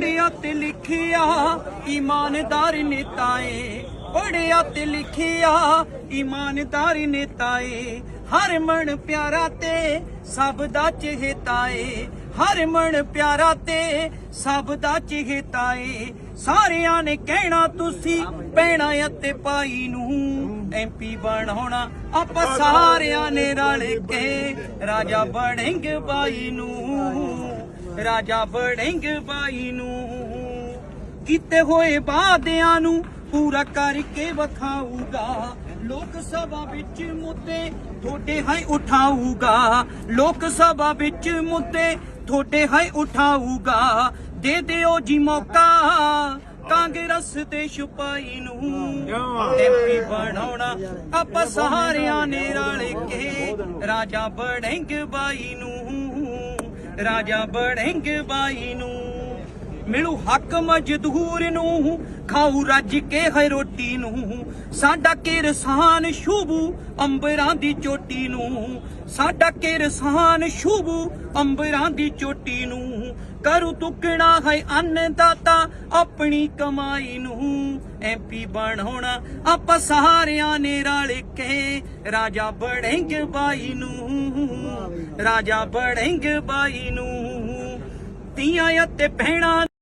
ਪੜਿਆ ਤੇ ਲਿਖਿਆ, ਇਮਾਨਦਾਰ ਨੇਤਾਏ। ਪੜਿਆ ਤੇ ਲਿਖਿਆ, ਇਮਾਨਦਾਰ ਨੇਤਾਏ। ਹਰ ਮਨ ਪਿਆਰਾ ਤੇ ਸਭ ਦਾ ਚਿਹਤਾਏ। ਹਰ ਮਨ ਪਿਆਰਾ ਤੇ ਸਭ ਦਾ ਚਿਹਤਾਏ। ਸਾਰਿਆਂ ਨੇ ਕਹਿਣਾ, ਤੁਸੀਂ ਪੈਣਾ ਅਤੇ ਪਾਈ ਨੂੰ ਐਮਪੀ ਬਣਾਉਣਾ। ਆਪਾਂ ਸਾਰਿਆਂ ਨੇ ਰਲ ਕੇ ਰਾਜਾ ਬਣेंगे ਬਾਈ ਨੂੰ। ਰਾਜਾ ਬਣेंगे ਬਾਈ ਨੂੰ। ਕੀਤੇ ਹੋਏ ਵਾਅਦਿਆਂ ਨੂੰ ਪੂਰਾ ਕਰਕੇ ਵਿਖਾਊਗਾ। ਲੋਕ ਸਭਾ ਵਿੱਚ ਮੁੱਦੇ ਤੁਹਾਡੇ ਹਾਈ ਉਠਾਊਗਾ। ਲੋਕ ਸਭਾ ਵਿੱਚ ਮੁੱਦੇ ਤੁਹਾਡੇ ਹਾਈ ਉਠਾਊਗਾ। ਦੇ ਦਿਓ ਜੀ ਮੌਕਾ ਕਾਂਗਰਸ ਤੇ ਛੁਪਾਈ ਨੂੰ। ਐਮਪੀ ਬਣਾਉਣਾ ਆਪਾਂ ਸਾਰਿਆਂ ਨੇ ਰਲ ਕੇ। ਰਾਜਾ ਬਣेंगे ਬਾਈ ਨੂੰ ਰਾਜਾ ਬਣेंगे ਬਾਈ ਨੂੰ। ਮਿਲੂ ਹੱਕ ਮਜ਼ਦੂਰ ਨੂੰ, ਖਾਊ ਰੱਜ ਕੇ ਹੈ ਰੋਟੀ ਨੂੰ। ਸਾਡਾ ਕਿਰਸਾਨ ਸ਼ੁਭੂ ਅੰਬਰਾਂ ਦੀ ਚੋਟੀ ਨੂੰ। ਸਾਡਾ ਕਿਰਸਾਨ ਸ਼ੁਭੂ ਅੰਬਰਾਂ ਦੀ ਚੋਟੀ ਨੂੰ। ਕਰੂ ਤੁਕਣਾ ਹੈ ਅੰਨਦਾਤਾ ਆਪਣੀ ਕਮਾਈ ਨੂੰ। ਐਮਪੀ ਬਣਾਉਣਾ ਆਪਾਂ ਸਾਰਿਆਂ ਨੇ ਰਲ ਕੇ। ਰਾਜਾ ਬਣेंगे ਬਾਈ ਨੂੰ। ਰਾਜਾ ਬਣेंगे ਬਾਈ ਨੂੰ। ਤੀਆਂ ਅਤੇ ਭੈਣਾਂ